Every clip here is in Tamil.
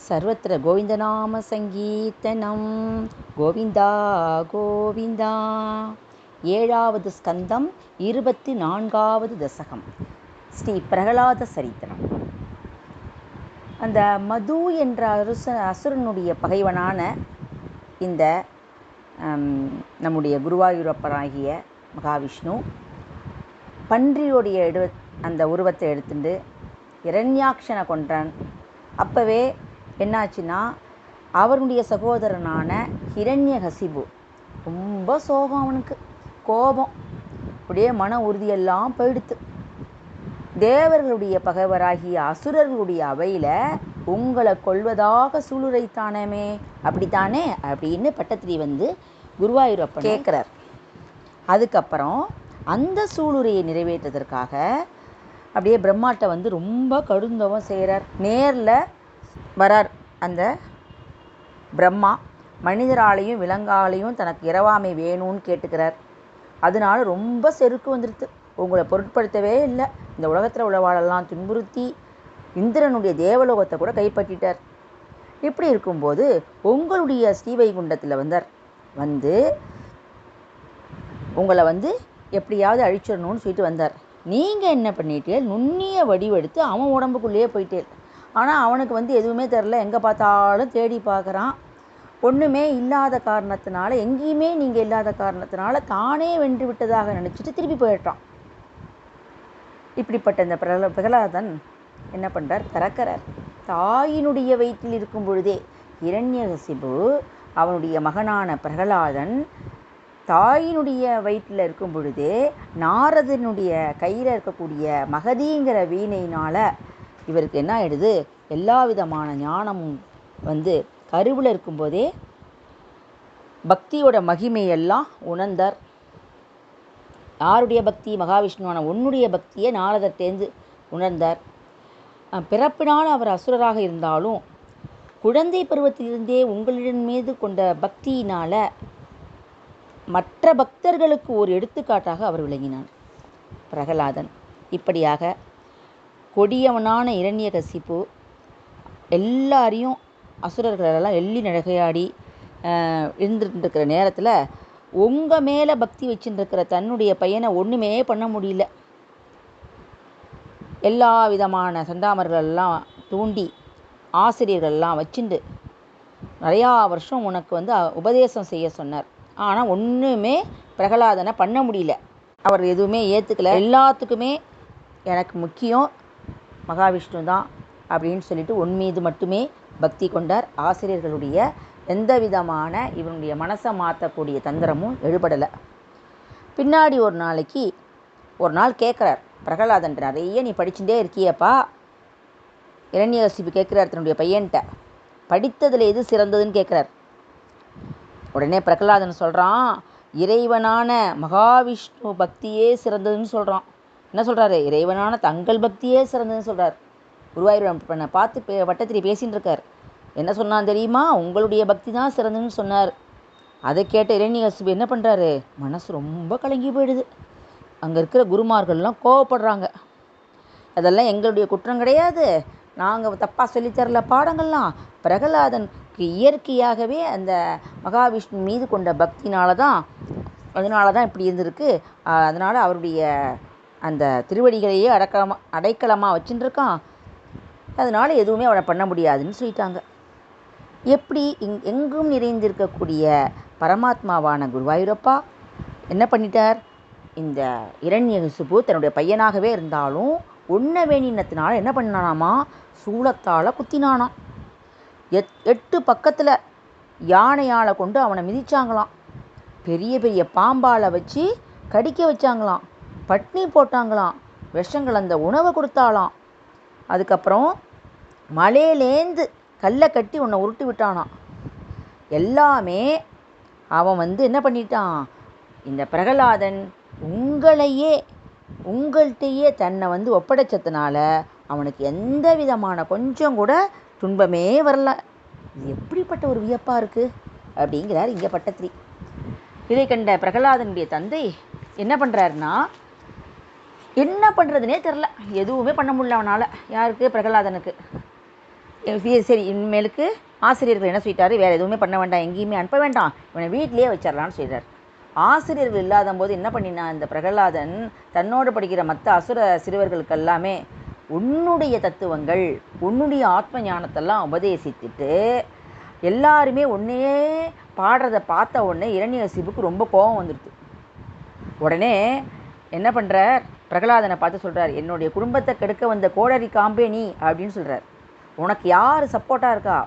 सर्वत्र गोविन्दनामसङ्कीर्तनं கோவிந்தா கோவிந்தா ஏழாவது ஸ்கந்தம் இருபத்தி நான்காவது தசகம் ஸ்ரீ பிரகலாத சரித்திரம் அந்த மது என்ற அரச அசுரனுடைய பகைவனான இந்த நம்முடைய குருவாயூரப்பராகிய மகாவிஷ்ணு பன்றியோடைய எடு அந்த உருவத்தை எடுத்துட்டு இரண்யாட்சனை கொன்றான் அப்போவே என்னாச்சுன்னா அவருடைய சகோதரனான ஹிரண்யகசிபு ரொம்ப சோகம் அவனுக்கு கோபம் அப்படியே மன உறுதியெல்லாம் போயிடுத்து. தேவர்களுடைய பகைவராகிய அசுரர்களுடைய அவையில் உங்களை கொள்வதாக சூளுரைத்தானமே அப்படித்தானே? அப்படின்னு பட்டத்திரி வந்து குருவாயூரப்பன் கேட்குறார் அதுக்கப்புறம் அந்த சூளுரையை நிறைவேற்றுவதற்காக அப்படியே பிரம்மாட்ட வந்து ரொம்ப கடுந்தவம் செய்கிறார் நேரில் வரார். அந்த பிரம்மா மனிதராலையும் விலங்காலையும் தனக்கு இரவாமை வேணும்னு கேட்டுக்கிறார். அதனால ரொம்ப செருக்கு வந்துடுது உங்களை பொருட்படுத்தவே இல்லை. இந்த உலகத்தில் உழவாளெல்லாம் துன்புறுத்தி இந்திரனுடைய தேவலோகத்தை கூட கைப்பற்றிட்டார். இப்படி இருக்கும்போது உங்களுடைய ஸ்ரீவைகுண்டத்தில் வந்தார். வந்து உங்களை வந்து எப்படியாவது அழிச்சிடணும்னு சொல்லிட்டு வந்தார். நீங்கள் என்ன பண்ணிட்டே நுண்ணிய வடிவெடுத்து அவன் உடம்புக்குள்ளேயே போயிட்டே ஆனால் அவனுக்கு வந்து எதுவுமே தெரில எங்கே பார்த்தாலும் தேடி பார்க்குறான். ஒன்றுமே இல்லாத காரணத்தினால எங்கேயுமே நீங்கள் இல்லாத காரணத்தினால தானே வென்று விட்டதாக நினச்சிட்டு திருப்பி போயிட்டான் இப்படிப்பட்ட இந்த பிரகல பிரகலாதன் என்ன பண்ணுறார் பிறக்கிறார் தாயினுடைய வயிற்றில் இருக்கும் பொழுதே இரண்யகசிபு அவனுடைய மகனான பிரகலாதன் தாயினுடைய வயிற்றில் இருக்கும் பொழுதே நாரதனுடைய கையில் இருக்கக்கூடிய மகதிங்கிற வீணையினால் இவருக்கு என்ன ஆயிடுது? எல்லா விதமான ஞானமும் வந்து கருவில் இருக்கும்போதே பக்தியோட மகிமையெல்லாம் உணர்ந்தார். யாருடைய பக்தி? மகாவிஷ்ணுவான உன்னுடைய பக்தியை நாரதர் தேர்ந்து உணர்ந்தார். பிறப்பினால் அவர் அசுரராக இருந்தாலும் குழந்தை பருவத்திலிருந்தே உங்களிடம் மீது கொண்ட பக்தியினால் மற்ற பக்தர்களுக்கு ஒரு எடுத்துக்காட்டாக அவர் விளங்கினார். பிரகலாதன். இப்படியாக கொடியவனான இரண்யகசிப்பு. எல்லாரையும் அசுரர்களெல்லாம் எள்ளி நகையாடி இருந்துருக்கிற நேரத்தில் உங்கள் மேலே பக்தி வச்சுருக்கிற தன்னுடைய பையனை ஒன்றுமே பண்ண முடியல. எல்லா விதமான சந்தாமர்களெல்லாம் தூண்டி ஆசிரியர்கள்லாம் வச்சுண்டு நிறையா வருஷம் உனக்கு வந்து உபதேசம் செய்ய சொன்னார். ஆனால் ஒன்றுமே பிரகலாதனை பண்ண முடியல. அவர் எதுவுமே ஏற்றுக்கல எல்லாத்துக்குமே எனக்கு முக்கியம். மகாவிஷ்ணு தான் அப்படின்னு சொல்லிட்டு உன் மீது மட்டுமே பக்தி கொண்டார். ஆசிரியர்களுடைய எந்த விதமான இவனுடைய மனசை மாற்றக்கூடிய தந்திரமும் எழுபடலை. பின்னாடி ஒரு நாளைக்கு ஒரு நாள் கேட்குறார் பிரகலாதன் நிறைய நீ படிச்சுட்டே இருக்கியப்பா. இரண்யகசிபு கேட்குறார் தன்னுடைய பையன்கிட்ட படித்ததில் எது சிறந்ததுன்னு கேட்குறார் உடனே பிரகலாதன் சொல்கிறான் இறைவனான மகாவிஷ்ணு பக்தியே சிறந்ததுன்னு சொல்கிறான் என்ன சொல்கிறாரு இறைவனான தங்கள் பக்தியே சிறந்ததுன்னு சொல்கிறார் குருவாயூரப்பனை பார்த்து பே வட்டத்திரி பேசின்னு இருக்கார் என்ன சொன்னான் தெரியுமா? உங்களுடைய பக்தி தான் சிறந்ததுன்னு சொன்னார். அதை கேட்ட இரண்யகசிபு என்ன பண்ணுறாரு மனசு ரொம்ப கலங்கி போயிடுது. அங்கே இருக்கிற குருமார்கள்லாம் கோவப்படுறாங்க. அதெல்லாம் எங்களுடைய குற்றம் கிடையாது. நாங்கள் தப்பாக சொல்லித்தரல பாடங்கள்லாம். பிரகலாதனுக்கு இயற்கையாகவே அந்த மகாவிஷ்ணு மீது கொண்ட பக்தினால தான் அதனால தான் இப்படி இருந்திருக்கு. அதனால் அவருடைய அந்த திருவடிகளையே அடக்கலமாக அடைக்கலமாக வச்சுட்டுருக்கான் அதனால் எதுவுமே அவனை பண்ண முடியாதுன்னு சொல்லிட்டாங்க. எப்படி இங் எங்கும் நிறைந்திருக்கக்கூடிய பரமாத்மாவான குருவாயூரப்பா என்ன பண்ணிட்டார்? இந்த இரண்யகசுபு தன்னுடைய பையனாகவே இருந்தாலும் உண்ண வேணினத்தினால என்ன பண்ணானாமா? சூளத்தால் குத்தினானாம் எட் எட்டு பக்கத்தில் யானையால் கொண்டு அவனை மிதிச்சாங்களாம். பெரிய பெரிய பாம்பால் வச்சு கடிக்க வச்சாங்களாம். பட்னி போட்டாங்களாம். விஷம் கலந்த உணவை கொடுத்தாலாம் அதுக்கப்புறம் மலையிலேந்து கல்லை கட்டி உன்னை உருட்டி விட்டானான் எல்லாமே அவன் வந்து என்ன பண்ணிட்டான்? இந்த பிரகலாதன் உங்களையே உங்கள்கிட்டயே தன்னை வந்து ஒப்படைச்சதுனால அவனுக்கு எந்த விதமான கொஞ்சம் கூட துன்பமே வரல. இது எப்படிப்பட்ட ஒரு வியப்பாக இருக்குது அப்படிங்கிறார் இங்கே பட்டத்திரி. இதை கண்ட பிரகலாதனுடைய தந்தை என்ன பண்ணுறாருன்னா என்ன பண்ணுறதுனே தெரில எதுவுமே பண்ண முடியல அவனால். யாருக்கு? பிரகலாதனுக்கு. சரி, இனிமேலுக்கு ஆசிரியர்கள் என்ன சொல்லிட்டாரு? வேறு எதுவுமே பண்ண வேண்டாம். எங்கேயுமே அனுப்ப வேண்டாம். இவனை வீட்டிலேயே வச்சிடலான்னு சொல்லிட்டார் ஆசிரியர்கள் இல்லாத போது என்ன பண்ணினா இந்த பிரகலாதன் தன்னோடு படிக்கிற மற்ற அசுர சிறுவர்களுக்கு எல்லாமே உன்னுடைய தத்துவங்கள் உன்னுடைய ஆத்ம ஞானத்தெல்லாம் உபதேசித்துட்டு எல்லாருமே ஒன்னையே பாடுறத பார்த்த உடனே இரண்யசிபுக்கு ரொம்ப கோபம் வந்துடுது உடனே என்ன பண்ணுறார் பிரகலாதனை பார்த்து சொல்கிறார் என்னுடைய குடும்பத்தை கெடுக்க வந்த கோடரி காம்பே நீ அப்படின்னு சொல்கிறார் உனக்கு யார் சப்போர்ட்டாக இருக்கா?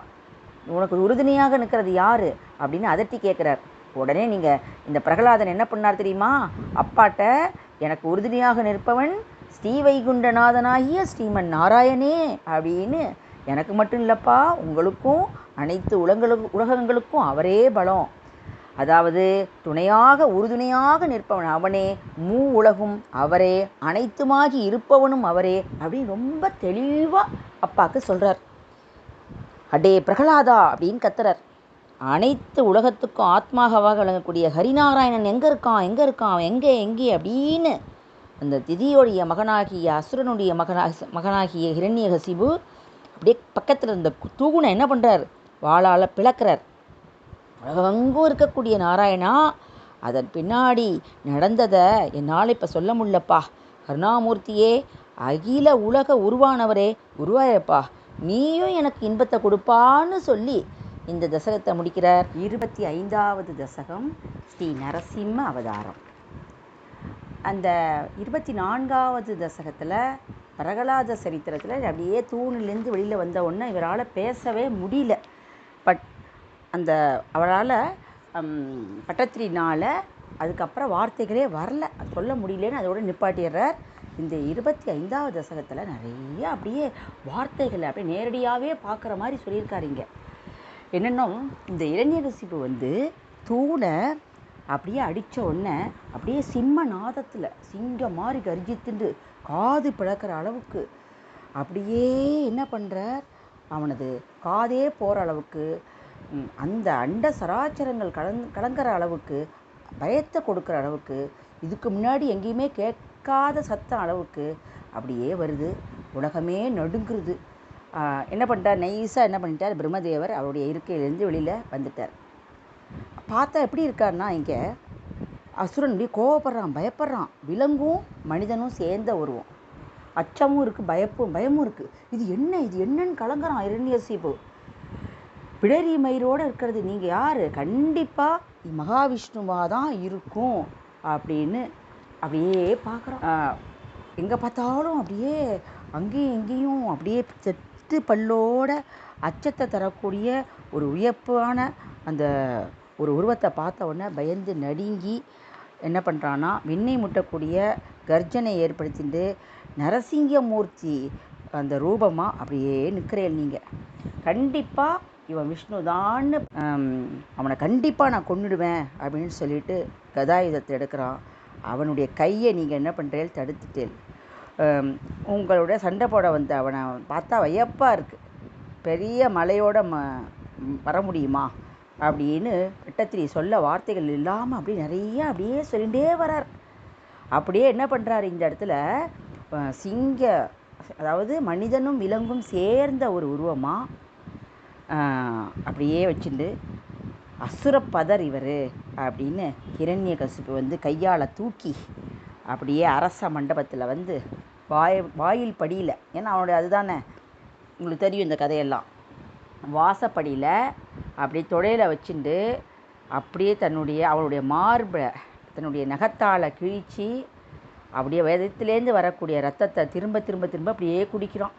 உனக்கு உறுதுணையாக நிற்கிறது யார்? அப்படின்னு அதட்டி கேட்குறார் உடனே நீங்கள் இந்த பிரகலாதன் என்ன பண்ணார் தெரியுமா? அப்பாட்ட எனக்கு உறுதுணையாக நிற்பவன் ஸ்ரீவைகுண்டநாதனாகிய ஸ்ரீமன் நாராயணே அப்படின்னு எனக்கு மட்டும் இல்லைப்பா உங்களுக்கும் அனைத்து உலகங்களுக்கு உலகங்களுக்கும் அவரே பலம். அதாவது துணையாக உறுதுணையாக நிற்பவன் அவனே மூ உலகும் அவரே அனைத்துமாகி இருப்பவனும் அவரே அப்படின்னு ரொம்ப தெளிவாக அப்பாவுக்கு சொல்கிறார் அடே பிரகலாதா அப்படின்னு கத்துறார். அனைத்து உலகத்துக்கும் ஆத்மாகவாக விளங்கக்கூடிய ஹரிநாராயணன் எங்கே இருக்கான் எங்கே இருக்கான் எங்கே எங்கே அப்படின்னு அந்த திதியோடைய மகனாகிய அசுரனுடைய மகனாக மகனாகிய ஹிரண்யகசிபு அப்படியே பக்கத்தில் இருந்த தூகுனை என்ன பண்ணுறார் வாளால் பிளக்கிறார். அங்கும் இருக்கக்கூடிய நாராயணா அதன் பின்னாடி நடந்ததை என்னால் இப்போ சொல்ல முடியலப்பா. கருணாமூர்த்தியே அகில உலக உருவானவரே உருவாயப்பா. நீயும் எனக்கு இன்பத்தை கொடுப்பான்னு சொல்லி இந்த தசகத்தை முடிக்கிறார். இருபத்தி ஐந்தாவது தசகம் ஸ்ரீ நரசிம்ம அவதாரம். அந்த இருபத்தி நான்காவது தசகத்தில் பிரகலாத சரித்திரத்தில் அப்படியே தூணிலேருந்து வெளியில் வந்த உடனே இவரால் பேசவே முடியல. பட் அந்த அவரால் பட்டத்திரினால் அதுக்கப்புறம் வார்த்தைகளே வரல. அது சொல்ல முடியலன்னு அதோட நிப்பாட்டிடுறார். இந்த இருபத்தி ஐந்தாவது தசகத்தில் நிறைய அப்படியே வார்த்தைகளை அப்படியே நேரடியாகவே பார்க்குற மாதிரி சொல்லியிருக்காரு இங்கே. என்னென்னா இந்த இளைஞரசிப்பு வந்து தூணை அப்படியே அடித்த உடனே அப்படியே சிம்ம நாதத்தில் சிங்கம் மாதிரி கர்ஜித்துண்டு காது பிளக்கிற அளவுக்கு அப்படியே என்ன பண்ணுறார் அவனது காதே போகிற அளவுக்கு அந்த அண்ட சராச்சரங்கள் கலங் கலங்கிற அளவுக்கு பயத்தை கொடுக்குற அளவுக்கு இதுக்கு முன்னாடி எங்கேயுமே கேட்காத சத்தம் அளவுக்கு அப்படியே வருது. உலகமே நடுங்குறது. என்ன பண்ணிட்டார்? நைஸாக என்ன பண்ணிட்டார்? பிரம்மதேவர் அவருடைய இருக்கையிலேருந்து வெளியில் வந்துட்டார். பார்த்தா எப்படி இருக்காருன்னா இங்கே அசுரன் அப்படியே கோவப்படுறான் பயப்படுறான். விலங்கும் மனிதனும் சேர்ந்த உருவம் அச்சமும் இருக்குது பயப்பும் பயமும் இருக்குது இது என்ன? இது என்னன்னு கலங்குறான் இரண்யசிபு பிடரி மயிரோடு இருக்கிறது. நீங்கள் யார்? கண்டிப்பாக மகாவிஷ்ணுவாக தான் இருக்கும் அப்படின்னு அப்படியே பார்க்குறோம். எங்கே பார்த்தாலும் அப்படியே அங்கேயும் இங்கேயும் அப்படியே செத்து பல்லோட அச்சத்தை தரக்கூடிய ஒரு உயர்ப்பான அந்த ஒரு உருவத்தை பார்த்த உடனே பயந்து நடுங்கி என்ன பண்ணுறான்னா விண்ணை முட்டக்கூடிய கர்ஜனை ஏற்படுத்திட்டு நரசிங்கமூர்த்தி அந்த ரூபமாக அப்படியே நிற்கிறேன் நீங்கள் கண்டிப்பாக இவன் விஷ்ணு தான்னு அவனை கண்டிப்பாக நான் கொன்னுடுவேன் அப்படின்னு சொல்லிட்டு கதாயுதத்தை எடுக்கிறான். அவனுடைய கையை நீங்கள் என்ன பண்ணுறீங்க தடுத்துட்டேன் உங்களுடைய உங்களோட சண்டை போட வந்த அவனை பார்த்தா வியப்பாக இருக்குது பெரிய மலையோட ம வர முடியுமா அப்படின்னு வெட்டத்திரி சொல்ல வார்த்தைகள் இல்லாமல் அப்படியே நிறைய அப்படியே சொல்லிகிட்டே வரார். அப்படியே என்ன பண்ணுறாரு இந்த இடத்துல? சிங்க அதாவது மனிதனும் விலங்கும் சேர்ந்த ஒரு உருவமாக அப்படியே வச்சுட்டு அசுரப்பதர் இவர் அப்படின்னு ஹிரண்யகசிப்பு வந்து கையால் தூக்கி அப்படியே அரச மண்டபத்தில் வந்து வாய் வாயில் படியில் ஏன்னா அவனுடைய அதுதானே உங்களுக்கு தெரியும் இந்த கதையெல்லாம். வாசப்படியில் அப்படியே தொடையில் வச்சுண்டு அப்படியே தன்னுடைய அவளுடைய மார்பை தன்னுடைய நகத்தால் கிழிச்சு அப்படியே வேதத்துலேருந்து வரக்கூடிய ரத்தத்தை திரும்ப திரும்ப திரும்ப அப்படியே குடிக்கிறான்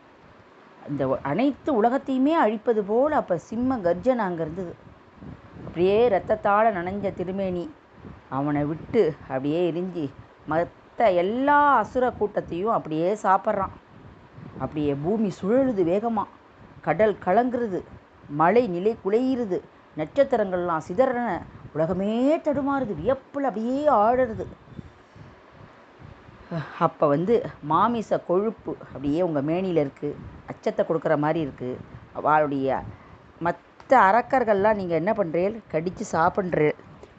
இந்த அனைத்து உலகத்தையுமே அழிப்பது போல் அப்போ சிம்ம கர்ஜனை அங்கே இருந்தது அப்படியே ரத்தத்தால் நனைஞ்ச திருமேனி அவனை விட்டு அப்படியே எரிஞ்சு மற்ற எல்லா அசுர கூட்டத்தையும் அப்படியே சாப்பிட்றான். அப்படியே பூமி சுழலுது வேகமாக கடல் கலங்குறது. மழை நிலை குலையுறது. நட்சத்திரங்கள்லாம் சிதறன. உலகமே தடுமாறுது. வியப்பில் அப்படியே ஆடுறது அப்போ வந்து மாமிச கொழுப்பு அப்படியே உங்கள் மேனியில் இருக்குது அச்சத்தை கொடுக்குற மாதிரி இருக்குது அவளுடைய மற்ற அரக்கர்கள்லாம் நீங்கள் என்ன பண்ணுறீள் கடித்து சாப்பிட்ற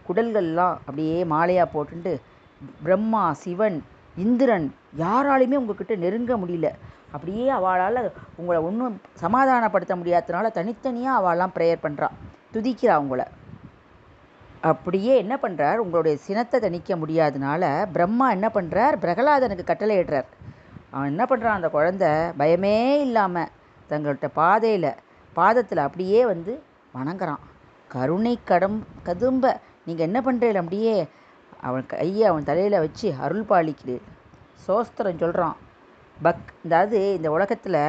குடல்கள்லாம் அப்படியே மாலையாக போட்டுண்டு பிரம்மா சிவன் இந்திரன் யாராலையுமே உங்ககிட்ட நெருங்க முடியல. அப்படியே அவளால் உங்களை ஒன்றும் சமாதானப்படுத்த முடியாததுனால தனித்தனியாக அவள்லாம் ப்ரேயர் பண்ணுறா துதிக்கிறா உங்களை. அப்படியே என்ன பண்ணுறார் உங்களுடைய சினத்தை தணிக்க முடியாதனால பிரம்மா என்ன பண்ணுறார் பிரகலாதனுக்கு கட்டளையிடுறார் அவன் என்ன பண்ணுறான் அந்த குழந்தை பயமே இல்லாமல் தங்கள்கிட்ட பாதையில் பாதத்தில் அப்படியே வந்து வணங்குறான். கருணை கடம் கதும்ப நீங்கள் என்ன பண்ணுறீங்க அப்படியே? அவன் கையை அவன் தலையில் வச்சு அருள் பாலிக்கிறீர் சோஸ்திரம் சொல்கிறான் பக் அதாவது இந்த உலகத்தில்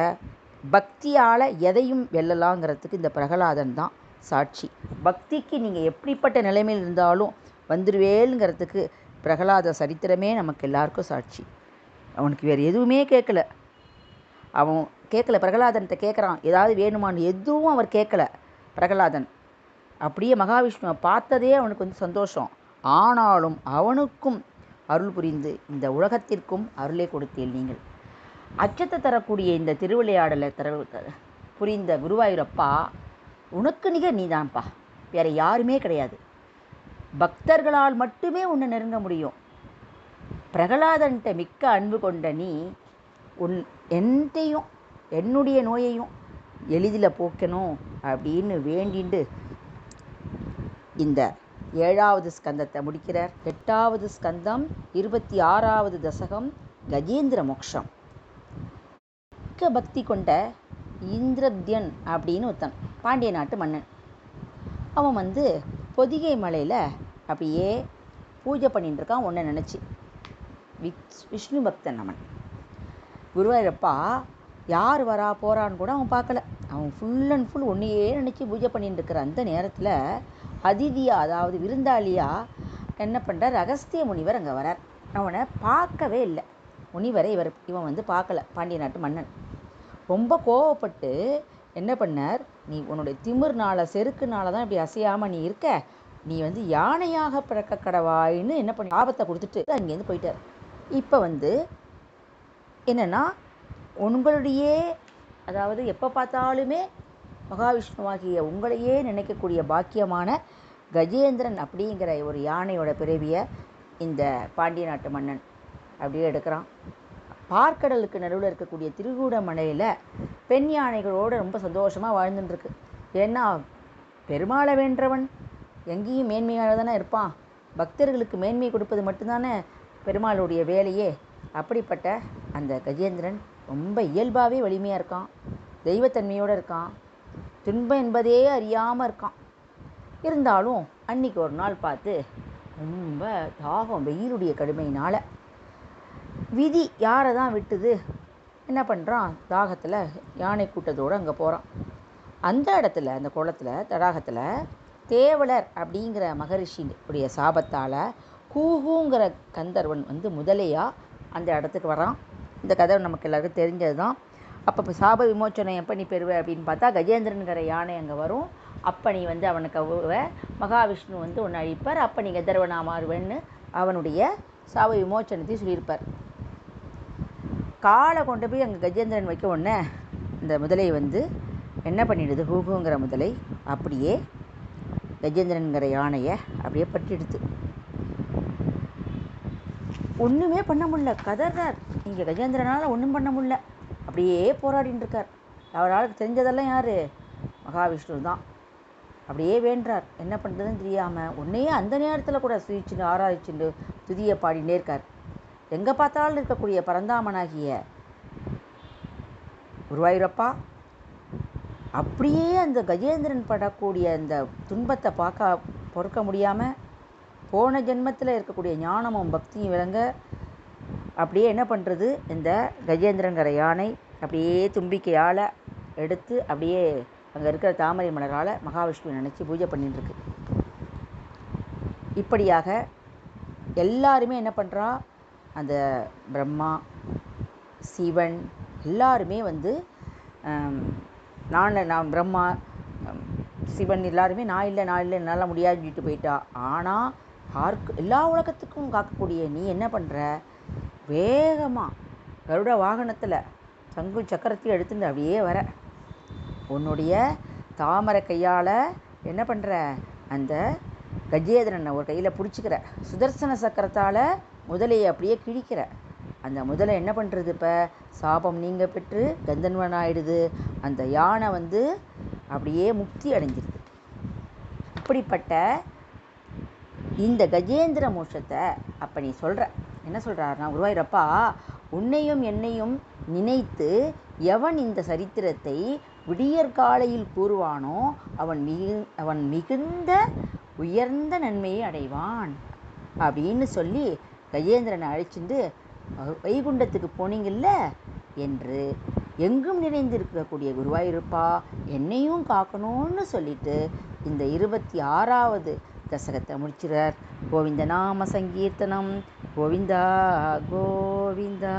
பக்தியால் எதையும் வெல்லலாங்கிறதுக்கு இந்த பிரகலாதன் தான். சாட்சி. பக்திக்கு நீங்கள் எப்படிப்பட்ட நிலைமையில் இருந்தாலும் வந்துடுவேலுங்கிறதுக்கு பிரகலாத சரித்திரமே நமக்கு எல்லாருக்கும் சாட்சி. அவனுக்கு வேறு எதுவுமே கேட்கல. அவன் கேட்கல பிரகலாதன்கிட்ட கேட்குறான் ஏதாவது வேணுமான்னு எதுவும் அவர் கேட்கல பிரகலாதன். அப்படியே மகாவிஷ்ணுவை பார்த்ததே அவனுக்கு வந்து சந்தோஷம். ஆனாலும் அவனுக்கும் அருள் புரிந்து இந்த உலகத்திற்கும் அருளை கொடுத்தீர்கள் நீங்கள். அச்சத்தை தரக்கூடிய இந்த திருவிளையாடலை தர புரிந்த குருவாயூரப்பா உனக்கு நிகர் நீதான்ப்பா. வேற யாருமே கிடையாது. பக்தர்களால் மட்டுமே உன்னை நெருங்க முடியும். பிரகலாதன்ட்ட மிக்க அன்பு கொண்ட நீ உன் என்கிட்டையும் என்னுடைய நோயையும் எளிதில் போக்கணும் அப்படின்னு வேண்டிண்டு இந்த ஏழாவது ஸ்கந்தத்தை முடிக்கிறார். எட்டாவது ஸ்கந்தம் இருபத்தி ஆறாவது தசகம் கஜேந்திர மோக்ஷம். மிக்க பக்தி கொண்ட இந்திரத்யன் அப்படின்னு ஒருத்தன். பாண்டிய நாட்டு மன்னன். அவன் வந்து பொதிகை மலையில் அப்படியே பூஜை பண்ணிட்டு இருக்கான் ஒன்றை நினச்சி. விச் விஷ்ணு பக்தன் அவன். குருவாயூரப்பா யார் வரா போகிறான்னு கூட அவன் பார்க்கல. அவன் ஃபுல் அண்ட் ஃபுல் ஒன்றையே நினச்சி பூஜை பண்ணிட்டு இருக்கிற அந்த நேரத்தில் அதிதியாக அதாவது விருந்தாளியாக என்ன பண்ணுறார் ரகசிய முனிவர் அங்கே வரார். அவனை பார்க்கவே இல்லை. முனிவரை இவர் இவன் வந்து பார்க்கல பாண்டிய நாட்டு மன்னன். ரொம்ப கோவப்பட்டு என்ன பண்ணார்? நீ உன்னுடைய திமிர்னால செருக்குனால தான் இப்படி அசையாமல் நீ இருக்க. நீ வந்து யானையாக பிறக்க கடவாயின்னு என்ன பண்ணி ஆபத்தை கொடுத்துட்டு அங்கேருந்து போயிட்டார். இப்போ வந்து என்னென்னா உங்களுடைய அதாவது எப்போ பார்த்தாலுமே மகாவிஷ்ணுவாகிய உங்களையே நினைக்கக்கூடிய பாக்கியமான கஜேந்திரன் அப்படிங்கிற ஒரு யானையோட பிறவியை இந்த பாண்டிய நாட்டு மன்னன் அப்படியே எடுக்கிறான். பார்க்கடலுக்கு நடுவில் இருக்கக்கூடிய திருகூடமலையில் பெண் யானைகளோடு ரொம்ப சந்தோஷமாக வாழ்ந்துட்டுருக்கு. ஏன்னா பெருமாளை வென்றவன் எங்கேயும் மேன்மையாக தானே இருப்பான். பக்தர்களுக்கு மேன்மை கொடுப்பது மட்டும்தானே பெருமாளுடைய வேலையே. அப்படிப்பட்ட அந்த கஜேந்திரன் ரொம்ப இயல்பாகவே வலிமையாக இருக்கான். தெய்வத்தன்மையோடு இருக்கான். துன்பம் என்பதே அறியாமல் இருக்கான். இருந்தாலும் அன்னைக்கு ஒரு நாள் பார்த்து ரொம்ப தாகம் வெயிலுடைய கடுமையினால் விதி யாரை தான் விட்டுது? என்ன பண்ணுறான் தாகத்தில் யானை கூட்டத்தோடு அங்கே போகிறான் அந்த இடத்துல அந்த குளத்தில் தடாகத்தில் தேவலர் அப்படிங்கிற மகரிஷி உடைய சாபத்தால் கூகுங்கிற கந்தர்வன் வந்து முதலையாக அந்த இடத்துக்கு வரான் இந்த கதை நமக்கு எல்லாருக்கும் தெரிஞ்சது தான் அப்போ இப்போ சாப விமோச்சனம் எப்போ நீ பெறுவ அப்படின்னு பார்த்தா கஜேந்திரனுங்கிற யானை அங்கே வரும். அப்போ நீ வந்து அவனுக்கு அவ்வுவ மகாவிஷ்ணு வந்து ஒன்று அழிப்பார். அப்போ நீ கந்தர்வனா மாறுவேன்னு அவனுடைய சாப விமோச்சனத்தை சொல்லியிருப்பார். காலை கொண்டு போய் அங்கே கஜேந்திரன் வைக்க உடனே இந்த முதலை வந்து என்ன பண்ணிடுது? ஹூஹுங்கிற முதலை அப்படியே கஜேந்திரனுங்கிற யானையை அப்படியே பட்டிடுது ஒன்றுமே பண்ண முடியல. கதறார் இங்கே கஜேந்திரனால் ஒன்றும் பண்ண முடியல. அப்படியே போராடின்னு இருக்கார். அவரால் தெரிஞ்சதெல்லாம் யார்? மகாவிஷ்ணு தான் அப்படியே வேண்டார் என்ன பண்ணுறதுன்னு தெரியாமல் உன்னையே அந்த நேரத்தில் கூட சுயிச்சுன்னு ஆராய்ச்சின்னு துதியை பாடினே இருக்கார். எங்கே பார்த்தாலும் இருக்கக்கூடிய பரந்தாமனாகிய குருவாயூரப்பா அப்படியே அந்த கஜேந்திரன் படக்கூடிய அந்த துன்பத்தை பார்க்க பொறுக்க முடியாமல் போன ஜென்மத்தில் இருக்கக்கூடிய ஞானமும் பக்தியும் விளங்க அப்படியே என்ன பண்ணுறது இந்த கஜேந்திரங்கிற யானை அப்படியே தும்பிக்கையால் எடுத்து அப்படியே அங்கே இருக்கிற தாமரை மலரால் மகாவிஷ்ணுவை நினச்சி பூஜை பண்ணிட்டுருக்கு இப்படியாக எல்லாருமே என்ன பண்ணுறா அந்த பிரம்மா சிவன் எல்லாருமே வந்து நான் நான் பிரம்மா சிவன் எல்லாருமே நான் இல்லை நான் இல்லை என்னால் முடியாதுன்னு சொல்லிட்டு போயிட்டா. ஆனால் யாருக்கு எல்லா உலகத்துக்கும் காக்கக்கூடிய நீ என்ன பண்ணுற வேகமாக கருட வாகனத்தில் சங்கு சக்கரத்தையும் எடுத்துட்டு அப்படியே வர. உன்னுடைய தாமரை கையால் என்ன பண்ணுற அந்த கஜேந்திரனை ஒரு கையில் பிடிச்சிக்கிற. சுதர்சன சக்கரத்தால் முதலையை அப்படியே கிழிக்கிற. அந்த முதலை என்ன பண்ணுறது இப்போ? சாபம் நீங்க பெற்று கந்தன்வன் ஆயிடுது அந்த யானை வந்து அப்படியே முக்தி அடைஞ்சிருது. அப்படிப்பட்ட இந்த கஜேந்திர மோஷத்தை அப்போ நீ சொல்கிற என்ன சொல்கிறாருன்னா குருவாயூரப்பா உன்னையும் என்னையும் நினைத்து எவன் இந்த சரித்திரத்தை விடியற்காலையில் கூறுவானோ அவன் மிகு அவன் மிகுந்த உயர்ந்த நன்மையை அடைவான். அப்படின்னு சொல்லி கஜேந்திரனை அழைச்சிட்டு வைகுண்டத்துக்கு போனீங்கல்ல? என்று எங்கும் நிறைந்திருக்கக்கூடிய குருவாயூரப்பா என்னையும் காக்கணும்னு சொல்லிட்டு இந்த இருபத்தி ஆறாவது தசகத்தை முடிச்சிறார். கோவிந்த நாம சங்கீர்த்தனம் கோவிந்தா கோவிந்தா.